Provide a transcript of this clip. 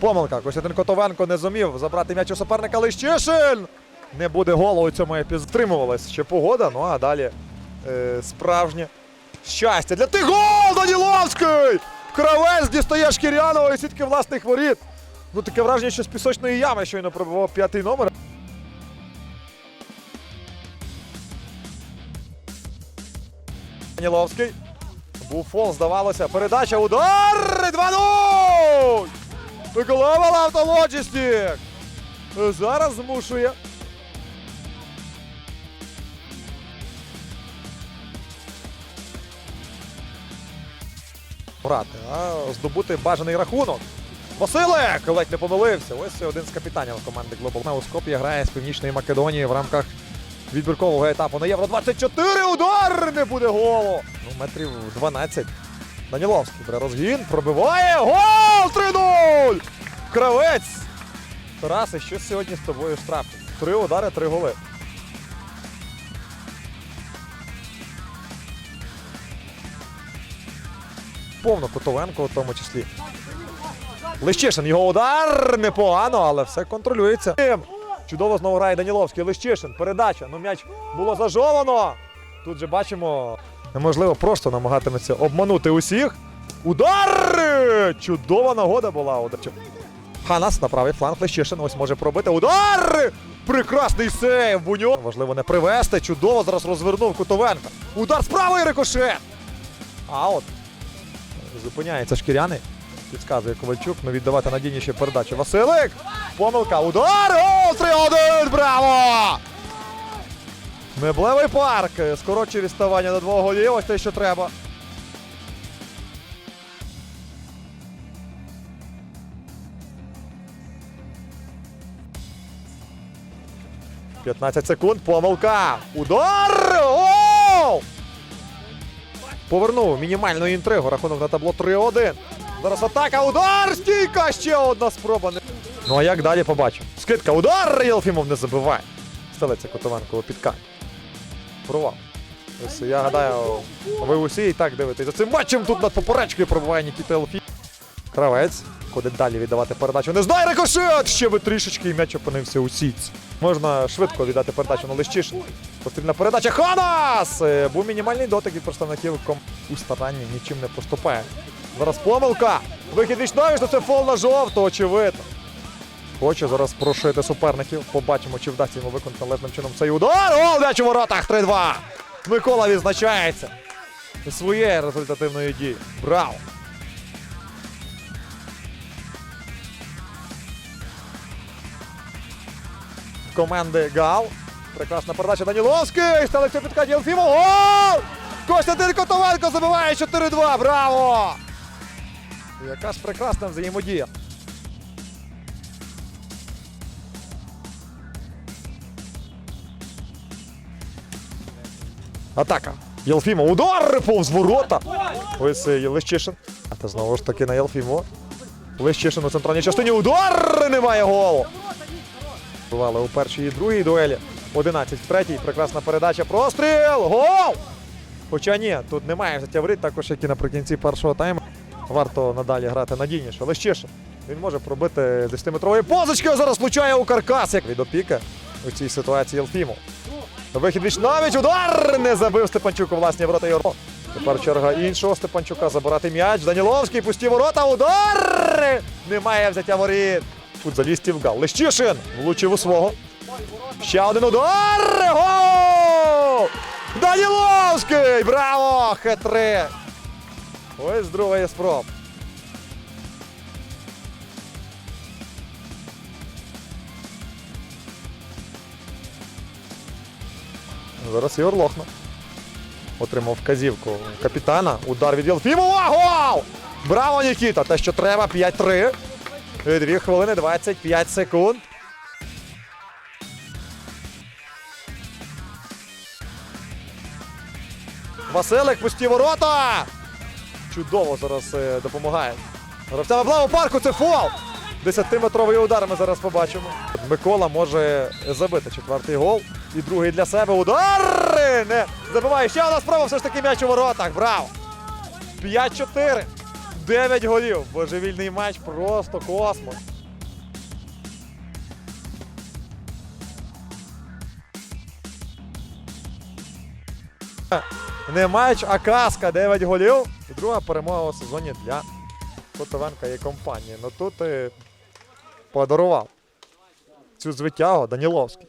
Помилка. Костянтин Котовенко не зумів забрати м'яч у суперника Лищишин. Не буде голу у цьому епізоді. Стримувалась ще погода. Ну а далі е, справжнє щастя. Для тих гол Даніловський! Кравець дістає Шкірянова і сітки власних воріт. Ну таке враження, що з пісочної ями щойно пробував п'ятий номер. Даніловський. Був фол, здавалося. Передача, удар! 2-0! Миколаєва автолоджістік! Зараз змушує. Грати, а здобути бажаний рахунок. Василик ледь не помилився. Ось один з капітанів команди Global. У Скоп'я грає з Північної Македонії в рамках відбіркового етапу на Євро 24. Удар! Не буде голу. Ну, метрів 12. Даніловський бере розгін, пробиває. Гол! 3-0! Кравець! Тарасе, що сьогодні з тобою штраф? Три удари, три голи. Повно Котовенко у тому числі. Лещишин, його удар непогано, але все контролюється. Чудово знову грає Даніловський. Лещишин, передача. Ну м'яч було зажовано. Тут же бачимо, неможливо просто намагатиметься обманути усіх. Удар! Чудова нагода була. У. Ханас на правий фланг Лещишин. Ось може пробити. Удар! Прекрасний сейв! Буньо. Важливо не привести. Чудово зараз розвернув Кутовенка. Удар з правої рикошет. А от зупиняється шкіряний. Підказує Ковальчук. Ну віддавати надійніші передачі. Василик! Помилка. Удар! О, 3-1! Браво! Меблевий парк. Скорочує відставання до двох голів. Ось те, що треба. «15 секунд. Помилка. Удар! Гол! Повернув мінімальну інтригу. Рахунок на табло 3-1. Зараз атака. Удар! Стійка! Ще одна спроба. Ну а як далі побачимо? Скидка. Удар! Єлфімов не забиває. Стелиться Котовенко у підкат. Провал. Я гадаю, ви усі і так дивитесь. За цим матчем тут над поперечкою пробуває Нікіта Елфі. Кравець. Куди далі віддавати передачу. Не знає рикошет! Ще би трішечки і м'яч опинився у сітці. Можна швидко віддати передачу на Лещишин. Пострільна передача. Ханас! Е, Був мінімальний дотик від представників ком у старанні нічим не поступає. Зараз помилка. Вихід вічновіч, то це фол на жовто, очевидно. Хоче зараз прошити суперників. Побачимо, чи вдасться йому виконати належним чином цей удар. О, м'яч у воротах 3-2. Микола відзначається своєю результативною дією. Браво! Команди Гал. Прекрасна передача Даніловський. Ставиться підкаті Єлфімов. Гол! Костянтин Котовенко забиває 4-2. Браво! Яка ж прекрасна взаємодія. Атака. Єлфімов. Удар повз ворота. Ось е, Лещишин. А це знову ж таки на Єлфімова. Лещишин у центральній частині. Удар! Немає голу. Бували у першій і другій дуелі. 11 в третій. Прекрасна передача. Простріл! Гол! Хоча ні, тут немає взяття воріт, також як і наприкінці першого тайму. Варто надалі грати надійніше. Лещишин. Він може пробити 10-метрової позички. а Зараз влучає у каркас. Як від опіки у цій ситуації Елфімов. Вихід віч навіть удар! Не забив Степанчук у власні ворота Євро. Тепер черга іншого Степанчука забирати м'яч. Даніловський пусті ворота. Удар! Немає взяття воріт. Футзалістів. Лещишин влучив у свого. Ще один удар! Гол! Даніловський! Браво! Хет-трик! Ось другої спроб. Зараз Ігор Лохна. Отримав вказівку капітана. Удар від Єлфімова. Гол! Браво, Нікіта! Те, що треба, 5-3. 2 хвилини 25 секунд. Василик, пусті ворота! Чудово зараз е, допомагає. Гравцями Блаву парку це фол! 10-метровий удар ми зараз побачимо. Микола може забити четвертий гол. І другий для себе удар! Не забиває ще одна спроба, все ж таки м'яч у воротах. Браво! 5-4. 9 голів. Божевільний матч, просто космос. Не матч, а казка. 9 голів. І друга перемога у сезоні для Котовенка і компанії. Ну тут і подарував цю звитягу Даніловський.